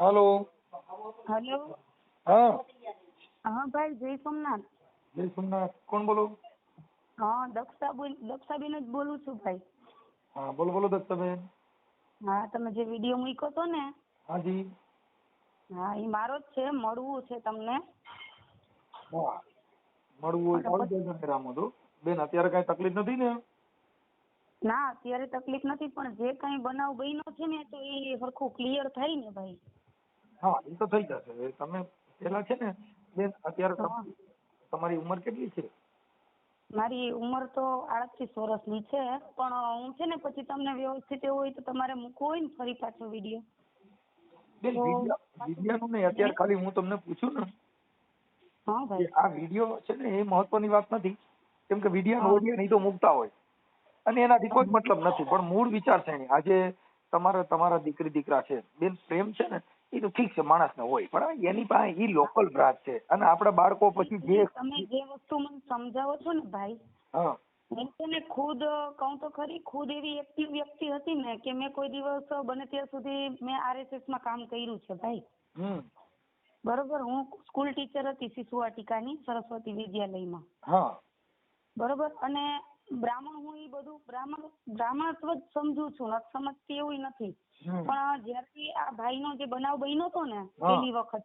હાલો. Hello. હા. હા ભાઈ જય સોમનાથ. જય સોમનાથ. કોણ બોલો? હા દક્ષા બોલ દક્ષાબેન જ બોલું છું ભાઈ. હા બોલો બોલો દક્ષાબેન. હા તમે જે વીડિયો મૂક્યો હતો ને. હાજી. હા એ મારો જ છે મળવું છે તમને. હા મળવું હોય આવી જજો મેરામાં તો બેન અત્યારે કઈ તકલીફ નથી ને? ના અત્યારે તકલીફ નથી પણ જે કઈ બનાવ બન્યો છે ને તો એ સરખું ક્લિયર થાય ને ભાઈ. હા એ તો થઈ જશે. તમે પેલા છે ને બેન અત્યારે તમ- તમારી ઉંમર કેટલી છે? મારી ઉંમર તો આડત્રીસ વર્ષની છે પણ હું છે ને પછી તમને વ્યવસ્થિત એવું હોય તો તમારે મૂકવું હોય ને ફરી પાછો વીડિયો. બેન તો- નહીં અત્યારે ખાલી હું તમને પૂછું ને. હા ભાઈ. આ વીડિયો છે ને એ મહત્વની વાત નથી. કેમ કે વીડિયો હા. ઓડિયો નહીં તો મૂકતા હોય. અને એનાથી કોઈ મતલબ નથી પણ મૂળ વિચાર છે નહીં આજે તમારા તમારા દીકરી દીકરા છે. બેન પ્રેમ છે ને એ તો ઠીક છે માણસને હોય. પણ એની પાસે એ લોકલ બ્રાન્ચ છે. અને આપણા બાળકો પછી જે તમે જે વસ્તુ મને સમજાવો છો ને ભાઈ હા. હું તને ખુદ કહું તો ખરી ખુદ એવી એક્ટિવ વ્યક્તિ હતી ને કે મેં કોઈ દિવસ બને ત્યાં સુધી મેં આરએસએસમાં કામ કર્યું છે ભાઈ. બરોબર હું સ્કૂલ ટીચર હતી શિશુ વાટિકાની સરસ્વતી વિદ્યાલયમાં. બરોબર અને બ્રાહ્મણ હું એ બધું બ્રાહ્મણ બ્રાહ્મણત્વ જ સમજુ છું નથી સમજતી એવું નથી. પણ જ્યારથી આ ભાઈનો જે બનાવ બન્યો હતો ને પેલી વખત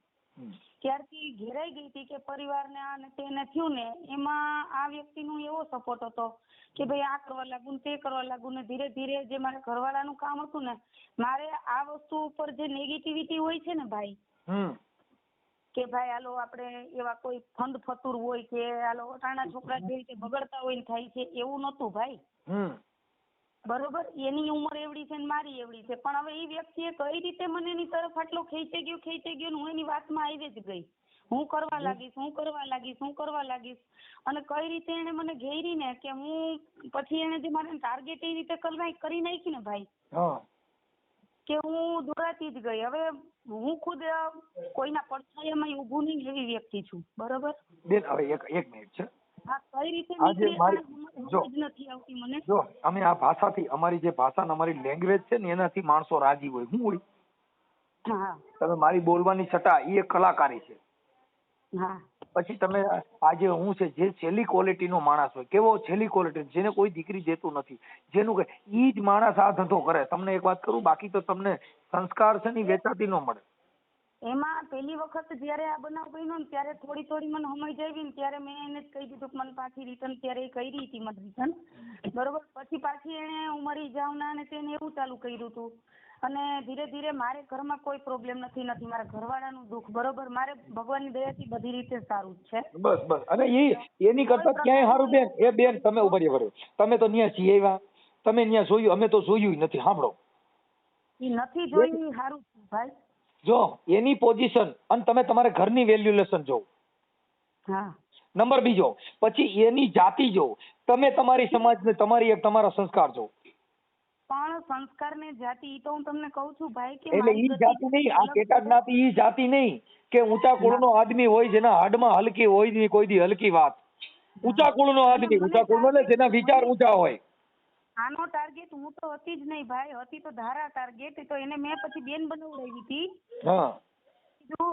ત્યારથી ઘેરાઈ ગઈ હતી કે પરિવારને આ ને તેને થયું ને એમાં આ વ્યક્તિનો એવો સપોર્ટ હતો કે ભાઈ આ કરવા લાગુ ને તે કરવા લાગુ ને ધીરે ધીરે જે મારા ઘરવાળાનું કામ હતું ને મારે આ વસ્તુ ઉપર જે નેગેટિવિટી હોય છે ને ભાઈ કે ભાઈ હાલો આપણે એવા કોઈ ફંડ ફતુર હોય કે હાલો અટાણા છોકરા જે રીતે બગડતા હોય ને થાય છે એવું નતું ભાઈ. બરોબર? એની ઉંમર એવડી છે ને મારી એવડી છે. પણ હવે એ વ્યક્તિએ કઈ રીતે મને એની તરફ આટલો ખેંચાઈ ગયો ખેંચાઈ ગયો ને હું એની વાતમાં આવી જ ગઈ. હું કરવા લાગીશ હું કરવા લાગીશ હું કરવા લાગીશ. અને કઈ રીતે એને મને ઘેરી ને કે હું પછી એને જે મારે ટાર્ગેટ એ રીતે કરી નાખી ને ભાઈ કે હું દોરાતી જ ગઈ. હવે હું ખુદ કોઈના પડછાયામાં ઊભું નહીં એવી વ્યક્તિ છું. બરોબર? બેન હવે એક એક મિનિટ છે. કઈ રીતે આજે નીકળી મારી- આ જો. સમજ નથી આવતી મને. જો અમે આ ભાષાથી અમારી જે ભાષા અમારી લેંગ્વેજ છે ને એનાથી માણસો રાજી હોય. હું હોય? તમે મારી બોલવાની છટા એ એક કલાકારી છે. હા. પછી તમે આજે હું છે, જે છેલ્લી ક્વોલિટીનો માણસ હોય, કેવો છેલ્લી ક્વોલિટી જેને કોઈ દીકરી દેતું નથી, જેનું કે ઈ જ માણસ આ ધંધો કરે. તમને એક વાત કરું, બાકી તો તમને સંસ્કાર છે ને વેચાતી ન મળે. એમાં પેલી વખત જ્યારે આ બનાવ બન્યો ને, ત્યારે થોડી થોડી મને સમજ આવી ને, ત્યારે મેં એને જ કહી દીધું કે મને પાછી રિટર્ન ત્યારે એ કરી હતી મને રિટર્ન બરોબર? પછી પાછી એને હું મરી જાઉં ના ને તેને એવું ચાલુ કર્યું હતું. અને ધીરે ધીરે મારે ઘરમાં કોઈ પ્રોબ્લેમ નથી નથી. મારા ઘરવાળાનું દુઃખ બરોબર. મારે ભગવાનની દયાથી બધી રીતે સારું જ છે. બસ બસ. અને એ એની કરતા ક્યાંય સારું બેન? એ બેન તમે ઉભરી ભરો તમે તો ન્યા છીએ તમે ન્યા જોયું અમે તો જોયું નથી. સાંભળો. એ નથી જોયું સારું ભાઈ. જો એની પોઝિશન અને તમે તમારા ઘરની વેલ્યુલેશન જો હા. નંબર બીજો. પછી એની જાતિ જો તમે તમારી સમાજને તમારી એક તમારા સંસ્કાર જો પણ સંસ્કાર ને જાતિ ઈ તો હું તમને કહું છું ભાઈ કે એટલે ઈ જાતિ નહીં આ પેટા જ્ઞાતિ ઈ જાતિ નહીં કે ઊંચા કુળનો આદમી હોય જેના હાડમાં હલકી હોયની કોઈ દી હલકી વાત. ઊંચા કુળનો આદમી ઊંચા કુળનો એટલે જેના વિચાર ઊંચા હોય. આનો ટાર્ગેટ હું તો હતી જ નહીં ભાઈ હતી તો ધારા ટાર્ગેટ તો એને મેં પછી બેન બનાવડાવી હતી. હા.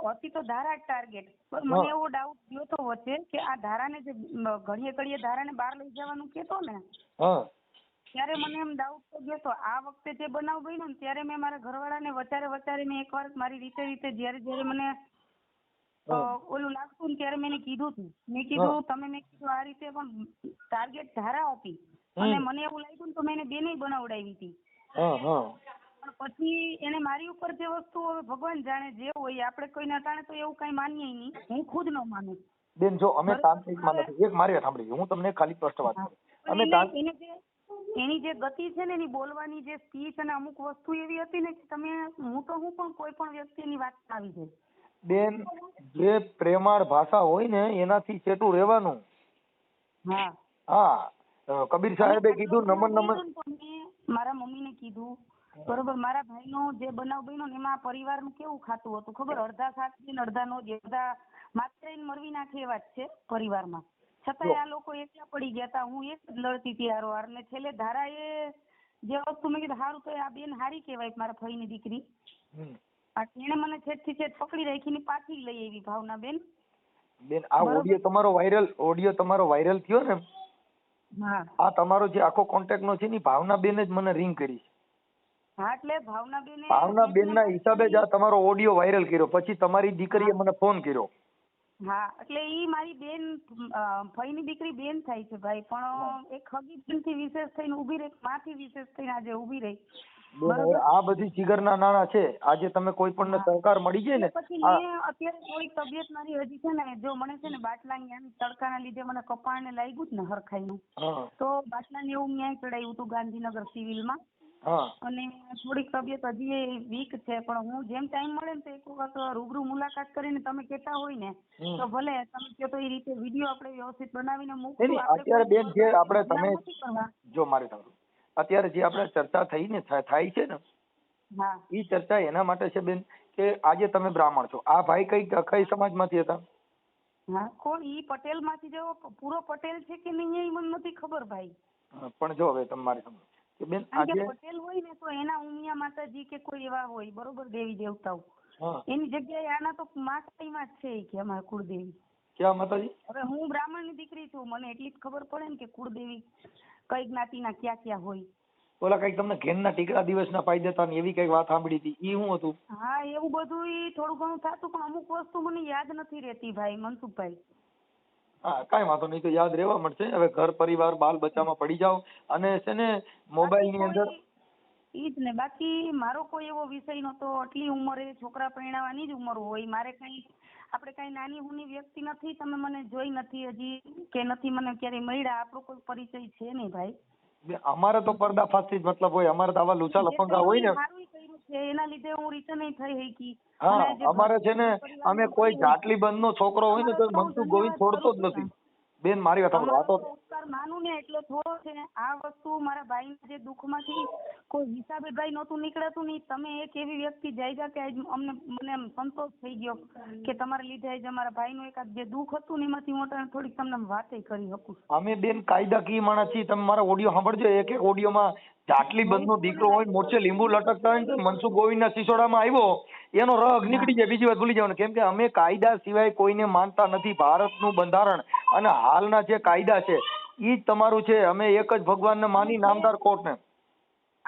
હતી તો ધારા ટાર્ગેટ મને એવો ડાઉટ થયો તો વચ્ચે કે આ ધારાને જે ઘડીએ ઘડીએ ધારાને બહાર લઈ જવાનું કેતો ને હા. ત્યારે મને એમ ડાઉટ તો ગયો તો આ વખતે જે બનાવ બન્યો ને ત્યારે મેં મારા ઘરવાળાને વચારે વચારે મેં એકવાર મારી રીતે રીતે જ્યારે જ્યારે મને ઓલું લાગતું ને ત્યારે મેં એને કીધું હતું મેં કીધું તમે મેં કીધું આ રીતે પણ ટાર્ગેટ ધારા હતી અને મને એવું લાગ્યું તો મેં એને બેને બનાવડાવી હતી. પછી એને મારી ઉપર જે વસ્તુ હવે ભગવાન જાણે જે હોય આપણે કોઈને અટાણે તો એવું કઈ માનીએ નહીં. હું ખુદ ન માનું. બેન જો અમે તાંત્રિક તાંત્રિકમાં એક મારી સાંભળી. હું તમને ખાલી સ્પષ્ટ વાત કરું. અમે એને જે એની જે ગતિ છે ને એની બોલવાની જે સ્પીચ અને અમુક વસ્તુ એવી હતી ને કે તમે હું તો હું પણ કોઈ પણ વ્યક્તિની વાત આવી જાય. બેન જે પ્રેમાળ ભાષા હોય ને એનાથી છેટું રહેવાનું? હા. હા કબીર સાહેબે કીધું નમન નમન. મારા મમ્મીને કીધું. બરોબર મારા ભાઈનો જે બનાવ બન્યો ને એમાં પરિવારનું કેવું ખાતું હતું ખબર? અડધા સાથ દે ને અડધા નો દે અડધા માત્ર એને મરવી નાખે એવા જ છે પરિવારમાં. છતાંય આ લોકો એકલા પડી ગયા હતા હું એક જ લડતી હતી હારોહાર ને છેલ્લે ધારા એ જે વસ્તુ મેં કીધું સારું તો આ બેન હારી કહેવાય મારા ફઈની દીકરી. એને મને છેટથી છેટ પકડી રાખીને પાછી લઈ આવી ભાવના બેન. બેન આ ઓડિયો તમારો વાયરલ ઓડિયો તમારો વાયરલ થયો ને? હા. આ તમારો જે આખો કોન્ટેક્ટ નો છે ને ભાવના બેન જ મને રિંગ કરી હા એટલે ભાવના બેન ભાવના બેન ના હિસાબે જ આ તમારો ઓડિયો વાયરલ કર્યો. પછી તમારી દીકરીએ મને ફોન કર્યો. હા એટલે ઈ મારી બેન ફઈની દીકરી બેન થાય છે ભાઈ પણ એક હગી બેનથી વિશેષ થઈને ઊભી રહી માથી વિશેષ થઈને આજે ઊભી રહી. આ બધી જીગરના નાણા છે. આજે તમે કોઈ પણ ને સહકાર મળી જાય ને પછી મેં અત્યારે કોઈ તબિયત મારી હજી છે ને જો મને છે ને બાટલાની આમ તડકાના લીધે મને કપાળને લાગ્યું જ ને હરખાઈનું. નું તો બાટલાને એવું ન્યાય ચડાવ્યું હતું ગાંધીનગર સિવિલમાં. હા અને થોડીક તબિયત હજી વીક છે પણ હું જેમ ટાઈમ મળે ને તો એક વખત રૂબરૂ મુલાકાત કરીને તમે કહેતા હોય ને તો ભલે તમે કહો તો એ રીતે વીડિયો આપણે વ્યવસ્થિત બનાવીને મૂકશું. અત્યારે બેન જે આપણે તમે જો મારે અત્યારે જે આપણે ચર્ચા થઈ ને થાય છે ને હા. ઈ ચર્ચા એના માટે છે બેન કે આજે તમે બ્રાહ્મણ છો. આ ભાઈ કઈ કઈ સમાજમાંથી હતા? હા કોણ? ઈ પટેલમાંથી જેવો પૂરો પટેલ છે કે નહીં એ મને નથી ખબર ભાઈ. પણ જો હવે તમારે સમજો. કે બેન આજે પટેલ હોય ને તો એના ઉમિયા માતાજી કે કોઈ એવા હોય બરોબર દેવી દેવતાઓ. એની જગ્યાએ આના તો માતાઈમાં જ છે કે અમારા કુળદેવી. ક્યાં માતાજી? હવે હું બ્રાહ્મણની દીકરી છું મને એટલી જ ખબર પડે ને કે કુળદેવી કઈ જ્ઞાતિના ક્યાં ક્યાં હોય. ઓલા કંઈક તમને ઘેનના ટીકડા દિવસના પાઈ દેતા ને એવી કંઈક વાત સાંભળી હતી ઈ શું હતું? હા એવું બધું ઈ થોડું ઘણું થતું પણ અમુક વસ્તુ મને યાદ નથી રહેતી ભાઈ મનસુખભાઈ. હા કાંઈ વાંધો નહીં તો યાદ રહેવા મળશે. હવે ઘર પરિવાર બાલ બચ્ચામાં પડી જાઓ અને છે ને મોબાઈલની અંદર ઈ જ ને બાકી મારો કોઈ એવો વિષય નહોતો. આટલી ઉંમરે છોકરા પરણાવવાની જ ઉંમર હોય. મારે કઈ આપણે કઈ નાની હુની વ્યક્તિ નથી તમે મને જોઈ નથી હજી કે નથી મને ક્યારેય મળ્યા. આપણો કોઈ પરિચય છે નહીં ભાઈ. અમારે તો પર્દાફાશથી જ મતલબ હોય અમારે તો આવા લુચા લફંગા હોય ને. એના લીધે હું રિટર્ન થઈ શકી હા અમારે છે ને અમે કોઈ જાટલી બંધ નો છોકરો હોય ને તો મનસુખ ગોવિંદ છોડતો જ નથી. બેન મારી વાત સાંભળો આ તો માનું ને એટલો થોડો છે આ વસ્તુ મારા ભાઈ જે દુઃખમાંથી કોઈ હિસાબે ભાઈ નહોતું નીકળાતું નહીં તમે એક એવી વ્યક્તિ જાયગા કે આજ અમને મને સંતોષ થઈ ગયો કે તમારા લીધે આજ અમારા ભાઈનું એકાદ જે દુઃખ હતું ને એમાંથી હું અટાણે થોડીક તમને વાતે કરી શકું અમે બેન કાયદાકીય માણસ છીએ તમે મારા ઓડિયો સાંભળજો એક એક ઓડિયોમાં જાટલી બંધનો દીકરો હોય મોરચે લીંબુ લટકતા હોય ને મનસુખ ગોવિંદના સિસોડામાં આવ્યો એનો રગ નીકળી જાય બીજી વાત ભૂલી જવાનું કેમ કે અમે કાયદા સિવાય કોઈને માનતા નથી ભારતનું બંધારણ અને હાલના જે કાયદા છે એ જ તમારું છે અમે એક જ ભગવાનને માની નામદાર કોર્ટને.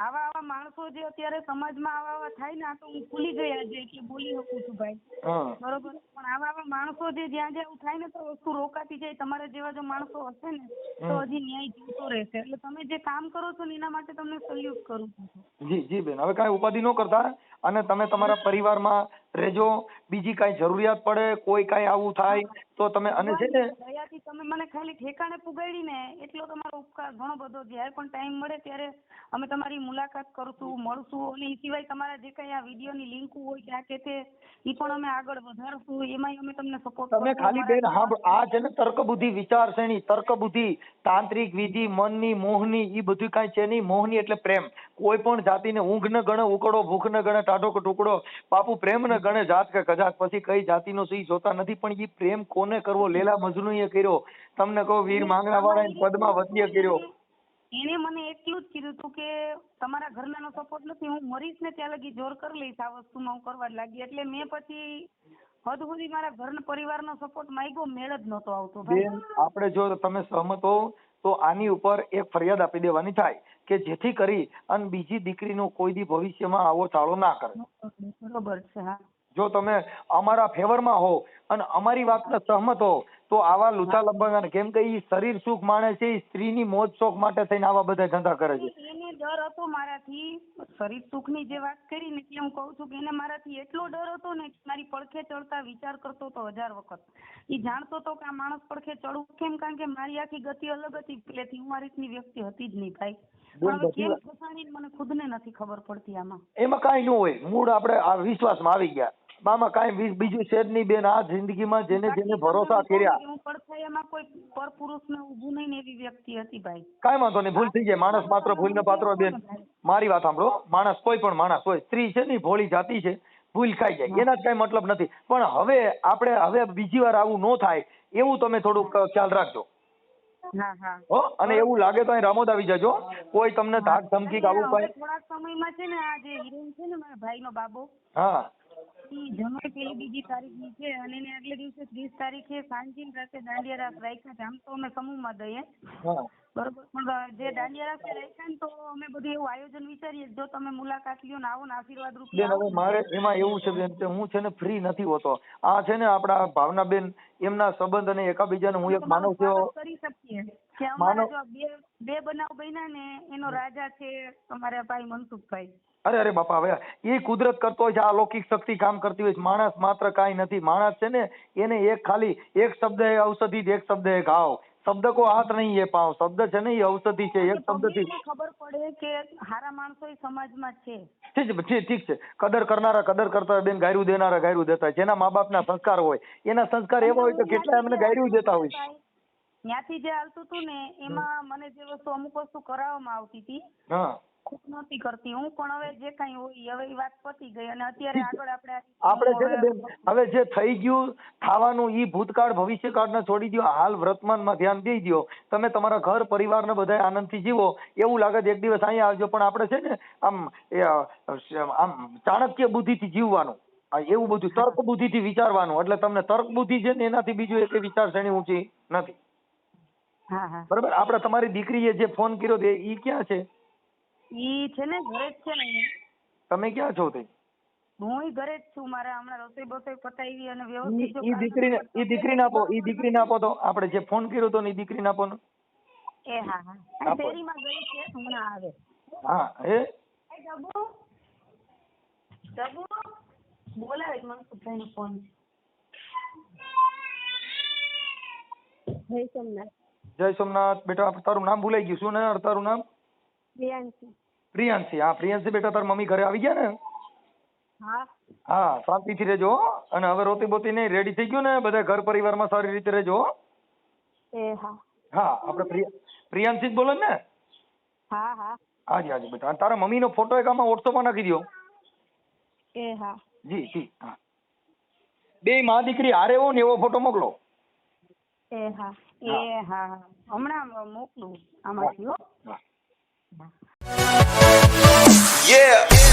આવા આવા માણસો જે અત્યારે સમાજમાં આવા આવા થાય ને આ તો હું ભૂલી ગઈ આજે એટલે બોલી શકું છું ભાઈ. બરોબર? પણ આવા આવા માણસો જે જ્યાં જ્યાં થાય ને તો વસ્તુ રોકાતી જાય. તમારા જેવા જો માણસો હશે ને તો હજી ન્યાય જીવતો રહેશે. એટલે તમે જે કામ કરો છો ને એના માટે તમને સલ્યુટ કરું છું. જી જી બેન. હવે કાંઈ ઉપાધિ ન કરતા અને તમે તમારા પરિવારમાં રહેજો. બીજી કાંઈ જરૂરિયાત પડે કોઈ કાંઈ આવું થાય તો તમે અને છે ને દયાથી તમે મને ખાલી ઠેકાણે પુગાડી ને એટલો તમારો ઉપકાર ઘણો બધો જ્યારે પણ ટાઈમ મળે ત્યારે અમે તમારી મુલાકાત કરશું મળશું. અને એ સિવાય તમારા જે કઈ આ વિડીયોની લિંક હોય કે આ કે તે એ પણ અમે આગળ વધારશું. એમાંય અમે તમને સપોર્ટ તમે ખાલી બેન હા આ છે ને તર્ક બુદ્ધિ વિચાર શ્રેણી તર્ક બુદ્ધિ તાંત્રિક વિધિ મનની મોહની ઈ બધું કાંઈ છે નહીં. મોહની એટલે પ્રેમ. કોઈ પણ જાતિને ઊંઘ ન ગણે ઉકળો ભૂખ ન ગણે ટાઢો કે ટુકડો બાપુ પ્રેમ ન ગણે જાત કે કજાક પછી કઈ જાતિનો સી જોતા નથી પણ ઈ પ્રેમ કોને કરવો? લેલા મજનુએ કર્યો. તમને કહો વીર માંગણા વાળા પદ્માવતીએ કર્યો. એને મને એટલું જ કીધું હતું કે તમારા ઘરનાનો સપોર્ટ નથી હું મરીશ ને ત્યાં લગી જોર કરી લઈશ આ વસ્તુમાં હું કરવા જ લાગી. એટલે મેં પછી હદ સુધી મારા ઘર પરિવારનો સપોર્ટ માંગ્યો મેળ જ નહોતો આવતો આપણે જો તમે સહમત હો તો આની ઉપર એક ફરિયાદ આપી દેવાની થાય. કે જેથી કરી અને બીજી દીકરીનું કોઈ દી ભવિષ્યમાં આવો ચાળો ના કરે. બરોબર છે જો તમે અમારા ફેવરમાં હો અને અમારી વાતને સહમત હો તો આવા લુચા લંબાગાને કેમ કે ઈ શરીર સુખ માણે છે ઈ સ્ત્રીની મોજ શોખ માટે થઈને આવા બધા ધંધા કરે છે. એને ડર હતો મારાથી શરીર સુખની જે વાત કરી ને એટલે હું કહું છું કે એને મારાથી એટલો ડર હતો ને મારી પડખે ચડતા વિચાર કરતો તો હજાર વખત. એ જાણતો તો કે આ માણસ પડખે ચડવું કેમ? કારણ કે મારી આખી ગતિ અલગ હતી. પહેલેથી હું આ રીતની વ્યક્તિ હતી જ નહીં ભાઈ. કેમ ફસાણી મને ખુદને નથી ખબર પડતી આમાં? એમાં કાંઈ ન હોય. મૂળ આપણે આ વિશ્વાસમાં આવી ગયા. મામા કાંઈ બીજ- બીજું છે જ નહીં બેન. આ જિંદગીમાં જેને જેને ભરોસા કર્યા. હું પડછાયામાં કોઈ પરપુરુષને ઊભું નહીં ને એવી વ્યક્તિ હતી ભાઈ. કાંઈ વાંધો નહીં. ભૂલ થઈ જાય. માણસ માત્ર ભૂલ ને પાત્ર બેન. મારી વાત સાંભળો. માણસ કોઈ પણ માણસ હોય. સ્ત્રી છે ને ઈ ભોળી જાતિ છે. ભૂલ ખાઈ જાય. એના જ કાંઈ મતલબ નથી. પણ હવે આપણે હવે બીજી વાર આવું ન થાય. એવું તમે થોડુંક ખ્યાલ રાખજો. હા અને એવું લાગે તો અહીં રામોદ આવી જજો. કોઈ તમને ધાક ધમકી કે આવું કઈ? થોડાક સમયમાં છે ને આ જે હિરોઈન છે ને મારા ભાઈનો બાબો હા. ઈ જનોઈ પેલી બીજી તારીખની છે અને એને આગલે દિવસે ત્રીસ તારીખે સાંજે રાતે દાંડિયા રાસ રાખ્યા છે. આમ તો અમે સમૂહમાં દઈએ. બરોબર? પણ જે દાંડિયા રાસ રાખ્યા ને તો અમે બધું એવું આયોજન વિચારીએ જો તમે મુલાકાત લ્યો ને આવો ને આશીર્વાદ રૂપે બેન હવે મારે એમાં એવું છે બેન કે હું છે ને ફ્રી નથી હોતો. આ છે ને આપડા ભાવનાબેન એમના સંબંધ અને એકાબીજાને હું એક માનવ તમારું કરી શકીએ. કે અમારા જો બે બે બનાવ બન્યા ને એનો રાજા છે તમારા ભાઈ મનસુખભાઈ. અરે અરે બાપા હવે એ કુદરત કરતો હોય છે આ અલૌકિક શક્તિ કામ કરતી હોય છે. માણસ માત્ર કાંઈ નથી. માણસ છે ને એને એક ખાલી એક શબ્દ એ ઔષધિ એક શબ્દ એ ઘાવ. શબ્દ કો હાથ નહીં એ પાવ. શબ્દ છે ને એ ઔષધિ છે એક શબ્દથી. ખબર પડે કે હારા માણસો એ સમાજમાં છે? ઠીક છે ઠીક ઠીક છે. કદર કરનારા કદર કરતા હોય બેન ગાયરું દેનારા ગાયરું દેતા હોય. જેના મા બાપના સંસ્કાર હોય. એના સંસ્કાર એવા હોય તો કેટલા એમને ગાયરું દેતા હોય ત્યાંથી જે હાલતું હતું ને એમાં મને જે વસ્તુ અમુક વસ્તુ કરાવવામાં આવતી હતી. હા. ખુદ નહોતી કરતી. હું પણ હવે જે કઈ હોય હવે એ વાત પતી ગઈ અને અત્યારે આગળ આપણે આપણે છે ને બેન હવે જે થઈ ગયું થવાનું ઈ ભૂતકાળ ભવિષ્યકાળને છોડી દો હાલ વર્તમાનમાં ધ્યાન દઈ દો તમે તમારા ઘર પરિવારને બધાય આનંદથી જીવો. એવું લાગે છે એક દિવસ અહીંયા આવજો પણ આપણે છે ને આમ આમ ચાણક્ય બુદ્ધિથી જીવવાનું. એવું બધું તર્ક બુદ્ધિથી વિચારવાનું. એટલે તમને તર્ક બુદ્ધિ છે ને એનાથી બીજું એક વિચારસરણી ઊંચી નથી. બરાબર? આપણે તમારી દીકરીએ જે ફોન કર્યો તે ઈ ક્યાં છે? ઈ છે ને ઘરે જ છે ને તમે ક્યાં છો તે? હું ઘરે જ છું. મારે હમણાં રસોઈ બસોઈ પતાવી અને વ્યવસ્થિત ઈ દીકરીને ઈ દીકરીને આપો ઈ દીકરીને આપો તો આપણે જે ફોન કર્યો તો ને ઈ દીકરીને આપો ને. એ હા હા. શેરીમાં ગઈ છે હમણાં આવે. હા એ ડબુ ડબુ બોલાવે છે મનસુખભાઈનો ફોન. જય સોમનાથ. જય સોમનાથ. બેટા તારું નામ ભૂલાઈ ગયું. શું ને તારું નામ? પ્રિયાંશી. પ્રિયાંશી હા પ્રિયાંશી બેટા તાર મમ્મી ઘરે આવી ગયા ને? હા. હા શાંતિથી રહેજો. અને હવે રોતી બોતી નહીં રેડી થઈ ગયું ને બધા ઘર પરિવારમાં સારી રીતે રહેજો એ હા. હા આપણે પ્રિયા પ્રિયાંશી જ બોલે ને? હા હા. હાજી હાજી બેટા. અને તારા મમ્મીનો ફોટો એક આમાં વોટ્સઅપમાં નાખી દો એ હા. જી જી હા. બે મા દીકરી હારે હો ને એવો ફોટો મોકલો. એ હા. એ હા હા. હમણાં મોકલું. આમાંથી હો હા. Yeah.